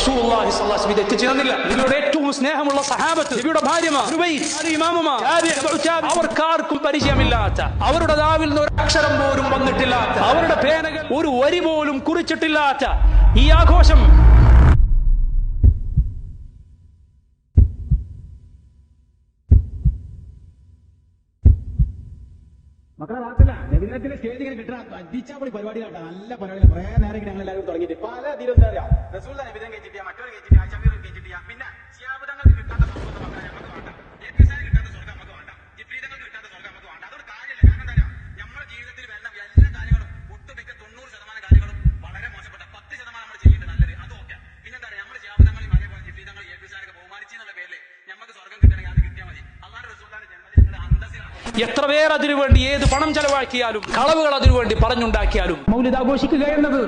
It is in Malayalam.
റസൂലുള്ളാഹി സ്വല്ലല്ലാഹു അലൈഹി വസല്ലം ഇത് നബിയുടെ ഏറ്റവും സ്നേഹമുള്ള സഹാബത്ത് നബിയുടെ ഭാര്യമാർ ഇമാമുമാർ, അവർക്കാർക്കും പരിചയമില്ലാത്ത അവരുടെ നാവിൽ നിന്ന് ഒരു അക്ഷരം പോലും വന്നിട്ടില്ലാത്ത അവരുടെ പേനകൾ ഒരു വരി പോലും കുറിച്ചിട്ടില്ലാത്ത ഈ ആഘോഷം മക്കളെ വാർത്തല്ല രവീന്ദ്രത്തിന്റെ സ്റ്റേജ് ഇങ്ങനെ കിട്ടണ പരിപാടി പരിപാടികളാണ് നല്ല പരിപാടി കുറെ നേരം ഞങ്ങൾ എല്ലാവരും തുടങ്ങിയിട്ട്. പല തീരും എന്താ പറയാ തന്നെ നബിദിനം കഴിച്ചിട്ടില്ല മറ്റൊരു കഴിച്ചിട്ടില്ല. എത്ര പേർ അതിനുവേണ്ടി ഏത് പണം ചെലവാക്കിയാലും കളവുകൾ അതിനുവേണ്ടി പറഞ്ഞുണ്ടാക്കിയാലും മൗലിദ് ആഘോഷിക്കുക എന്നത്